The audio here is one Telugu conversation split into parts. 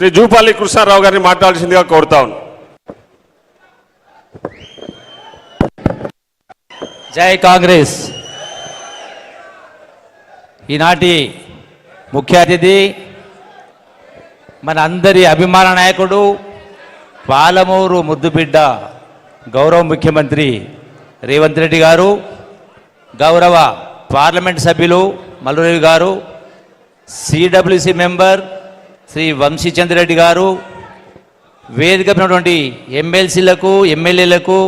శ్రీ జూపాలి కృష్ణారావు గారిని మాట్లాడాల్సిందిగా కోరుతా ఉన్నాను జై కాంగ్రెస్. ఈనాటి ముఖ్య అతిథి మన అందరి అభిమాన నాయకుడు పాలమూరు ముద్దుబిడ్డ గౌరవ ముఖ్యమంత్రి రేవంత్ రెడ్డి గారు గౌరవ పార్లమెంట్ సభ్యులు మల్లురేవి గారు సిడబ్ల్యూసి మెంబర్ శ్రీ వంశీచంద్రెడ్డి గారు వేదిక ఎమ్మెల్సీలకు ఎమ్మెల్యేలకు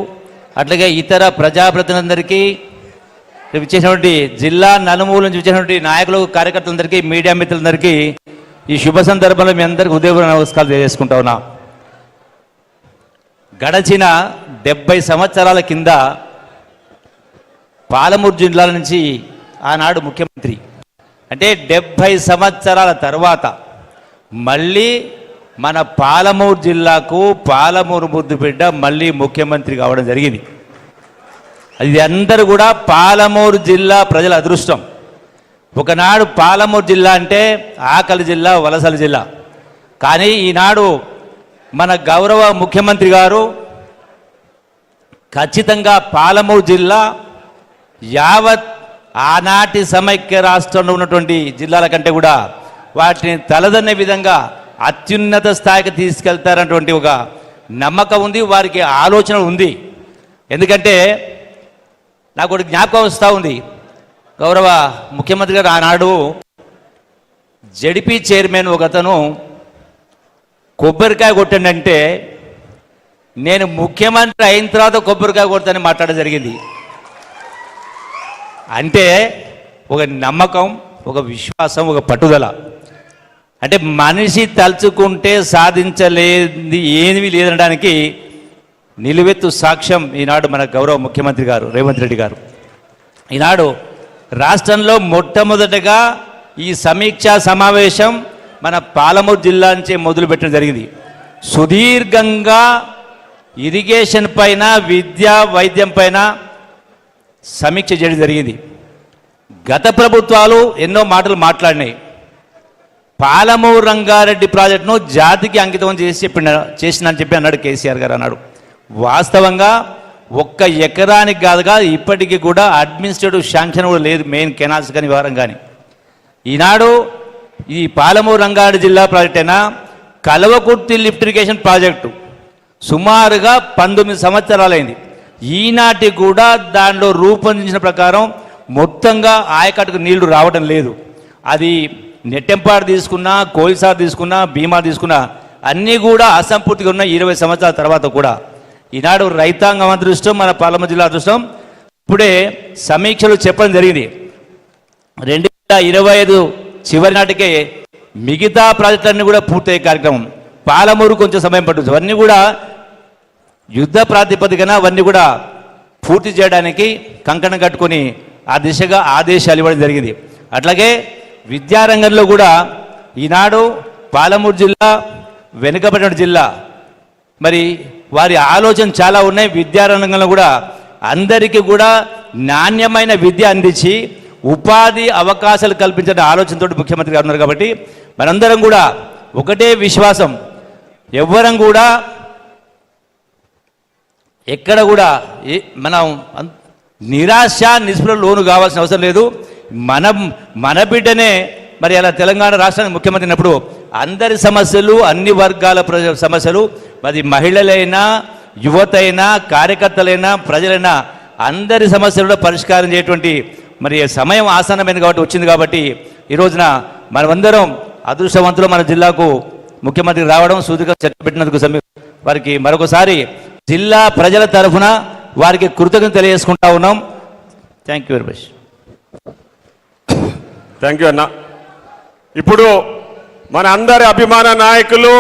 అట్లాగే ఇతర ప్రజాప్రతినిధులందరికీ విచ్చేసినటువంటి జిల్లా నలుమూల నుంచి ఇచ్చేసినటువంటి నాయకులకు కార్యకర్తలందరికీ మీడియా మిత్రులందరికీ ఈ శుభ సందర్భంలో మీ అందరికీ ఉదయపూర్వ నమస్కారాలు తెలియజేసుకుంటా ఉన్నా. గడచిన డెబ్బై సంవత్సరాల కింద పాలమూరు జిల్లాల నుంచి ఆనాడు ముఖ్యమంత్రి. అంటే డెబ్భై సంవత్సరాల తర్వాత మళ్ళీ మన పాలమూరు జిల్లాకు పాలమూరు ముద్దుబిడ్డ మళ్ళీ ముఖ్యమంత్రి కావడం జరిగింది. అది అందరూ కూడా పాలమూరు జిల్లా ప్రజల అదృష్టం. ఒకనాడు పాలమూరు జిల్లా అంటే ఆకలి జిల్లా వలసల జిల్లా. కానీ ఈనాడు మన గౌరవ ముఖ్యమంత్రి గారు ఖచ్చితంగా పాలమూరు జిల్లా యావత్ ఆనాటి సమైక్య రాష్ట్రంలో ఉన్నటువంటి జిల్లాల కంటే కూడా వాటిని తలదన్నే విధంగా అత్యున్నత స్థాయికి తీసుకెళ్తారన్నటువంటి ఒక నమ్మకం ఉంది వారికి ఆలోచన ఉంది. ఎందుకంటే నాకు ఒకటి జ్ఞాపకం వస్తూ ఉంది. గౌరవ ముఖ్యమంత్రి గారు ఆనాడు జడిపి చైర్మన్ ఒక అతను కొబ్బరికాయ కొట్టండంటే నేను ముఖ్యమంత్రి అయిన తర్వాత కొబ్బరికాయ కొడతానని మాట్లాడడం జరిగింది. అంటే ఒక నమ్మకం ఒక విశ్వాసం ఒక పట్టుదల. అంటే మనిషి తలుచుకుంటే సాధించలేది ఏమీ లేదనడానికి నిలువెత్తు సాక్ష్యం ఈనాడు మన గౌరవ ముఖ్యమంత్రి గారు రేవంత్ రెడ్డి గారు. ఈనాడు రాష్ట్రంలో మొట్టమొదటగా ఈ సమీక్షా సమావేశం మన పాలమూరు జిల్లా నుంచే మొదలుపెట్టడం జరిగింది. సుదీర్ఘంగా ఇరిగేషన్ పైన విద్య వైద్యం పైన సమీక్ష చేయడం జరిగింది. గత ప్రభుత్వాలు ఎన్నో మాటలు మాట్లాడినాయి. పాలమూరు రంగారెడ్డి ప్రాజెక్టును జాతికి అంకితం చేసి చెప్పిన చేసినని చెప్పి అన్నాడు కేసీఆర్ గారు అన్నాడు. వాస్తవంగా ఒక్క ఎకరానికి కాదుగా ఇప్పటికీ కూడా అడ్మినిస్ట్రేటివ్ శాంక్షన్ కూడా లేదు మెయిన్ కెనాల్స్ కానీ వివరం కానీ. ఈనాడు ఈ పాలమూరు రంగారెడ్డి జిల్లా ప్రాజెక్ట్ అయినా కలవకుర్తి లిఫ్ట్ ఇరిగేషన్ ప్రాజెక్టు సుమారుగా పంతొమ్మిది సంవత్సరాలైంది. ఈనాటి కూడా దానిలో రూపొందించిన ప్రకారం మొత్తంగా ఆయకట్టుకు నీళ్ళు రావడం లేదు. అది నెట్టెంపాడు తీసుకున్నా కోయిసార్ తీసుకున్నా బీమా తీసుకున్నా అన్నీ కూడా అసంపూర్తిగా ఉన్న ఇరవై సంవత్సరాల తర్వాత కూడా. ఈనాడు రైతాంగం అదృష్టం మన పాలమ జిల్లా అదృష్టం. ఇప్పుడే సమీక్షలు చెప్పడం జరిగింది. రెండు వేల ఇరవై ఐదు చివరి నాటికే మిగతా ప్రాజెక్టులన్నీ కూడా పూర్తయ్యే కార్యక్రమం. పాలమూరు కొంచెం సమయం పడుతుంది. అవన్నీ కూడా యుద్ధ ప్రాతిపదికన అవన్నీ కూడా పూర్తి చేయడానికి కంకణం కట్టుకొని ఆ దిశగా ఆదేశాలు ఇవ్వడం జరిగింది. అట్లాగే విద్యారంగంలో కూడా ఈనాడు పాలమూరు జిల్లా వెనుకబడిన జిల్లా. మరి వారి ఆలోచన చాలా ఉన్నాయి. విద్యారంగంలో కూడా అందరికీ కూడా నాణ్యమైన విద్య అందించి ఉపాధి అవకాశాలు కల్పించిన ఆలోచనతో ముఖ్యమంత్రి గారు ఉన్నారు కాబట్టి మనందరం కూడా ఒకటే విశ్వాసం. ఎవ్వరం కూడా ఎక్కడ కూడా ఏ- మనం నిరాశ నిస్పృహ లోను కావాల్సిన అవసరం లేదు. మన మన బిడ్డనే మరి అలా తెలంగాణ రాష్ట్రానికి ముఖ్యమంత్రి అయినప్పుడు అందరి సమస్యలు అన్ని వర్గాల ప్రజ సమస్యలు మరి మహిళలైనా యువత అయినా కార్యకర్తలైనా ప్రజలైనా అందరి సమస్యలు కూడా పరిష్కారం చేయటువంటి మరి సమయం ఆసన్నమైంది కాబట్టి వచ్చింది కాబట్టి ఈ రోజున మనమందరం అదృష్టవంతులు మన జిల్లాకు ముఖ్యమంత్రి రావడం సూదిగా చర్చ పెట్టినందుకు సమీ- వారికి మరొకసారి జిల్లా ప్రజల తరఫున వారికి కృతజ్ఞత తెలియజేసుకుంటా ఉన్నాం. Thank you very much thank you అన్న. ఇప్పుడు మన అందరి అభిమాన నాయకులు